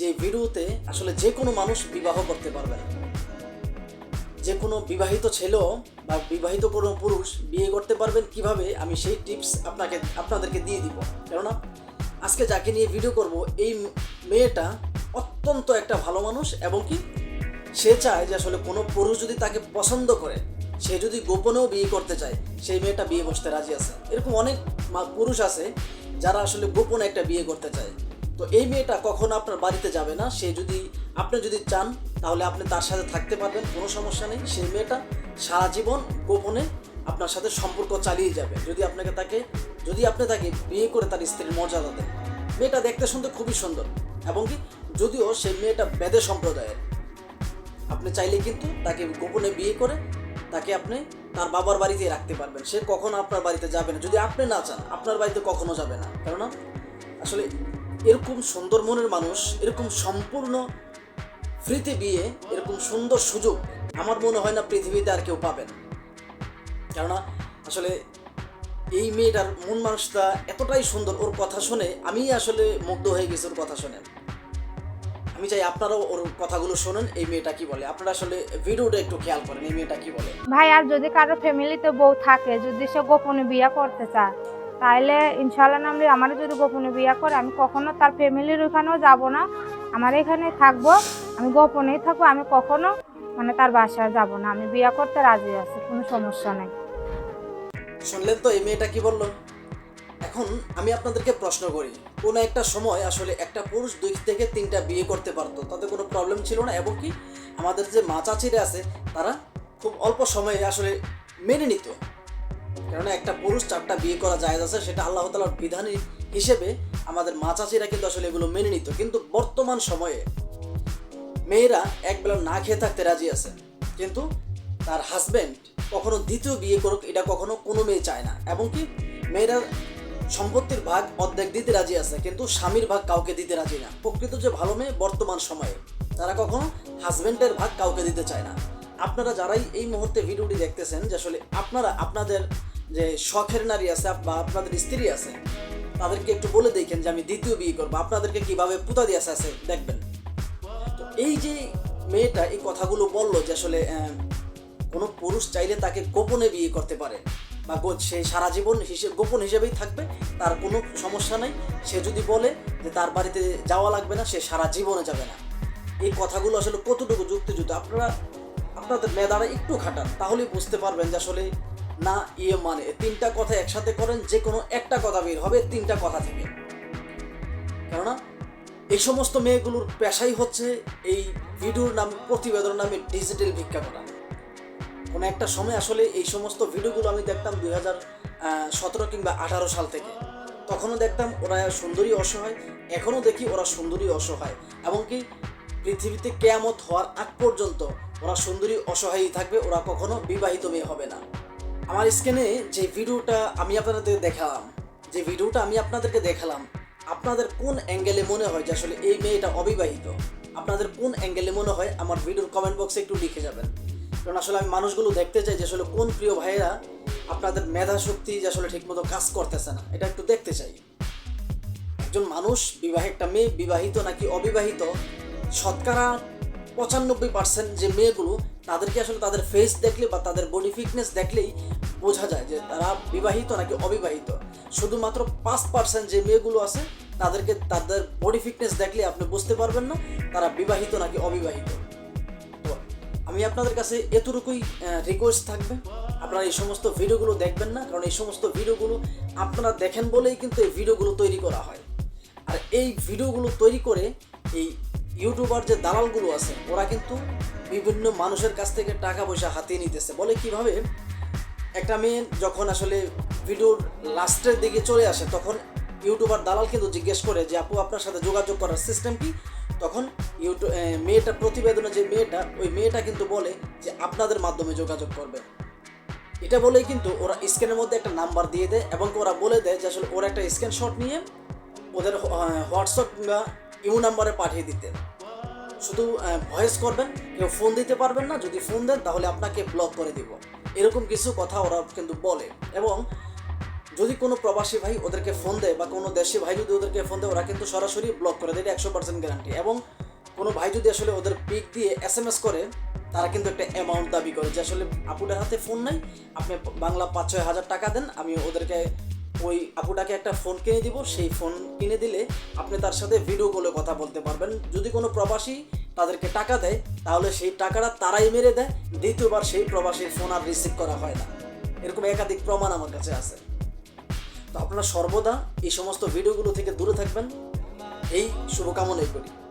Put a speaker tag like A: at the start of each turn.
A: যে ভিডিওতে আসলে যে কোনো মানুষ বিবাহ করতে পারবে না। যে কোনো বিবাহিত ছেলেও বা বিবাহিত কোনো পুরুষ বিয়ে করতে পারবেন কীভাবে, আমি সেই টিপস আপনাকে, আপনাদেরকে দিয়ে দিব। কেননা, আজকে যাকে নিয়ে ভিডিও করব, এই মেয়েটা অত্যন্ত একটা ভালো মানুষ এবং কি, সে চায় যে আসলে কোনো পুরুষ যদি তাকে পছন্দ করে, সে যদি গোপনেও বিয়ে করতে চায়, সেই মেয়েটা বিয়ে বসতে রাজি আছে। এরকম অনেক পুরুষ আছে যারা আসলে গোপনে একটা বিয়ে করতে চায়। তো এই মেয়েটা কখনো আপনার বাড়িতে যাবে না। সে যদি, আপনি যদি চান, তাহলে আপনি তার সাথে থাকতে পারবেন, কোনো সমস্যা নেই। সেই মেয়েটা সারা জীবন গোপনে আপনার সাথে সম্পর্ক চালিয়ে যাবে। যদি আপনাকে তাকে, যদি আপনি তাকে বিয়ে করে তার স্ত্রীর মর্যাদা দেন। মেয়েটা দেখতে শুনতে খুবই সুন্দর। এবং কি, যদিও সেই মেয়েটা বেদে সম্প্রদায়ের। আপনি চাইলে কিন্তু তাকে গোপনে বিয়ে করে তাকে আপনি তার বাবার বাড়িতে রাখতে পারবেন। সে কখনো আপনার বাড়িতে যাবে না। যদি আপনি না চান, আপনার বাড়িতে কখনো যাবে না। কেননা, আসলে এরকম সুন্দর মনের মানুষ, এরকম সম্পূর্ণ ফ্রিতে বিয়ে, এরকম সুন্দর সুযোগ আমার মনে হয় না পৃথিবীতে আর কেউ পাবেন। কেননা আসলে এই মেয়েটার মন মানুষটা এতটাই সুন্দর, ওর কথা শুনে আমি আসলে মুগ্ধ হয়ে গেছি ওর কথা শুনে। আমি চাই আপনারাও ওর কথাগুলো শোনেন, এই মেয়েটা কি বলে। আপনারা আসলে ভিডিওটা একটু খেয়াল করেন, এই মেয়েটা কি বলে।
B: ভাই, আর যদি কারও ফ্যামিলিতে বউ থাকে, যদি সে গোপনে বিয়ে করতে চায় তাহলে ইনশাল্লাহ নামলে আমার যদি গোপনে বিয়ে করে, আমি কখনো তার ফ্যামিলির ওখানেও যাব না। আমার এখানে থাকব, আমি গোপনেই থাকব, আমি কখনো মানে তার বাসায় যাব না। আমি বিয়ে করতে রাজি আছি, কোনো সমস্যা নেই।
A: শুনলেন তো, এই মেয়েটা কি বলল? এখন আমি আপনাদেরকে প্রশ্ন করি, কোনো একটা সময় আসলে একটা পুরুষ দুই থেকে তিনটা বিয়ে করতে পারতো, তাতে কোনো প্রবলেম ছিল না? এবং কি আমাদের যে মা চাচিরা আছে, তারা খুব অল্প সময়ে আসলে মেনে নিত? কেননা একটা পুরুষ চারটা বিয়ে করা যায় আছে, সেটা আল্লাহ তালার বিধান হিসেবে আমাদের মা চাচিরা কিন্তু আসলে এগুলো মেনে নিত। কিন্তু বর্তমান সময়ে মেয়েরা একবেলা না খেয়ে থাকতে রাজি আছে। কিন্তু তার হাজবেন্ড কখনো দ্বিতীয় বিয়ে করুক, এটা কখনো কোনো মেয়ে চায় না। এবং কি মেয়েরা সম্পত্তির ভাগ অর্ধেক দিতে রাজি আছে, কিন্তু স্বামীর ভাগ কাউকে দিতে রাজি না। প্রকৃত যে ভালো মেয়ে বর্তমান সময়ে, তারা কখনো হাজবেন্ডের ভাগ কাউকে দিতে চায় না। আপনারা যারাই এই মুহূর্তে ভিডিওটি দেখতেছেন, যে আসলে আপনারা, আপনাদের যে শখের নারী আছে, বা আপনাদের স্ত্রী আছে, তাদেরকে একটু বলে দেখেন যে আমি দ্বিতীয় বিয়ে করব। আপনাদেরকে কীভাবে পুতা দিয়ে আছে দেখবেন। তো এই যে মেয়েটা এই কথাগুলো বলল যে আসলে কোনো পুরুষ চাইলে তাকে গোপনে বিয়ে করতে পারে, বা সে সারা জীবন হিসেবে গোপন হিসেবেই থাকবে, তার কোনো সমস্যা নেই। সে যদি বলে যে তার বাড়িতে যাওয়া লাগবে না, সে সারা জীবনে যাবে না। এই কথাগুলো আসলে কতটুকু যুক্তিযুক্ত? আপনারা, আপনাদের মেধারা একটু খাটান, তাহলেই বুঝতে পারবেন যে আসলে না ইয়ে মানে তিনটা কথা একসাথে করেন যে কোনো একটা কথা বের হবে তিনটা কথা থেকে। কেননা, এই সমস্ত মেয়েগুলোর পেশাই হচ্ছে এই ভিডিওর নাম, প্রতিবেদন নামে ডিজিটাল ভিক্ষা করা কোনো একটা সময় আসলে এই সমস্ত ভিডিওগুলো আমি দেখতাম দুই হাজার সতেরো কিংবা আঠারো সাল থেকে। তখনও দেখতাম ওরা সুন্দরী অসহায়, এখনও দেখি ওরা সুন্দরী অসহায়। এমনকি পৃথিবীতে কেয়ামত হওয়ার আগ পর্যন্ত ওরা সুন্দরী অসহায়ই থাকবে, ওরা কখনো বিবাহিত মেয়ে হবে না। আমার স্ক্রিনে যে ভিডিওটা আমি আপনাদের দেখালাম, যে ভিডিওটা আমি আপনাদেরকে দেখালাম, আপনাদের কোন অ্যাঙ্গেলে মনে হয় যে আসলে এই মেয়েটা অবিবাহিত? আপনাদের কোন অ্যাঙ্গেলে মনে হয় আমার ভিডিওর কমেন্ট বক্সে একটু লিখে যাবেন। কারণ আসলে আমি মানুষগুলো দেখতে চাই যে আসলে কোন প্রিয় ভাইয়েরা আপনাদের মেধা শক্তি যে আসলে ঠিকমতো কাজ করতেছে না, এটা একটু দেখতে চাই। একজন মানুষ, বিবাহ একটা মেয়ে, বিবাহিত নাকি অবিবাহিত, শতকরা পঁচানব্বই পার্সেন্ট যে মেয়েগুলো তাদেরকে আসলে তাদের ফেস দেখলে বা তাদের বডি ফিটনেস দেখলেই বোঝা যায় যে তারা বিবাহিত নাকি অবিবাহিত। শুধুমাত্র পাঁচ পার্সেন্ট যে মেয়েগুলো আছে, তাদেরকে তাদের বডি ফিটনেস দেখলে আপনি বুঝতে পারবেন না তারা বিবাহিত নাকি অবিবাহিত। তো আমি আপনাদের কাছে এতটুকুই রিকোয়েস্ট থাকবে। আপনারা এই সমস্ত ভিডিওগুলো দেখবেন না, কারণ এই সমস্ত ভিডিওগুলো আপনারা দেখেন বলেই কিন্তু এই ভিডিওগুলো তৈরি করা হয়। আর এই ভিডিওগুলো তৈরি করে এই ইউটিউবার যে দালালগুলো আছে, ওরা কিন্তু বিভিন্ন মানুষের কাছ থেকে টাকা পয়সা হাতিয়ে নিতেছে। বলে কীভাবে? একটা মেয়ে যখন আসলে ভিডিওর লাস্টের দিকে চলে আসে, তখন ইউটিউবার দালাল কিন্তু জিজ্ঞেস করে যে, আপু, আপনার সাথে যোগাযোগ করার সিস্টেম কি? তখন ইউটিউব মেয়েটা প্রতিবেদনে যে মেয়েটা, ওই মেয়েটা কিন্তু বলে যে, আপনাদের মাধ্যমে যোগাযোগ করবে। এটা বলেই কিন্তু ওরা স্ক্যানের মধ্যে একটা নাম্বার দিয়ে দেয় এবং ওরা বলে দেয় যে, আসলে ওরা একটা স্ক্রিনশট নিয়ে ওদের হোয়াটসঅ্যাপ বা ইউ নাম্বারে পাঠিয়ে দিতে। শুধু ভয়েস করবেন, কেউ ফোন দিতে পারবেন না। যদি ফোন দেন, তাহলে আপনাকে ব্লক করে দিব। এরকম কিছু কথা ওরা কিন্তু বলে। এবং যদি কোনো প্রবাসী ভাই ওদেরকে ফোন দেয় বা কোনো দেশি ভাই যদি ওদেরকে ফোন দেয়, ওরা কিন্তু সরাসরি ব্লক করে দেয়, এটা একশো পার্সেন্ট গ্যারান্টি এবং কোনো ভাই যদি আসলে ওদের পিক দিয়ে এস এম এস করে, তারা কিন্তু একটা অ্যামাউন্ট দাবি করে যে আসলে আপুটার হাতে ফোন নাই, আপনি বাংলা পাঁচ ছয় হাজার টাকা দেন, আমি ওদেরকে ওই আপুটাকে একটা ফোন কিনে দিব, সেই ফোন কিনে দিলে আপনি তার সাথে ভিডিও কলে কথা বলতে পারবেন। যদি কোনো প্রবাসী তাদেরকে টাকা দেয়, তাহলে সেই টাকাটা তারাই মেরে দেয়। দ্বিতীয়বার সেই প্রবাসীর ফোন আর রিসিভ করা হয় না। এরকম একাধিক প্রমাণ আমার কাছে আছে। তো আপনারা সর্বদা এই সমস্ত ভিডিওগুলো থেকে দূরে থাকবেন। এই শুভকামনাই করি।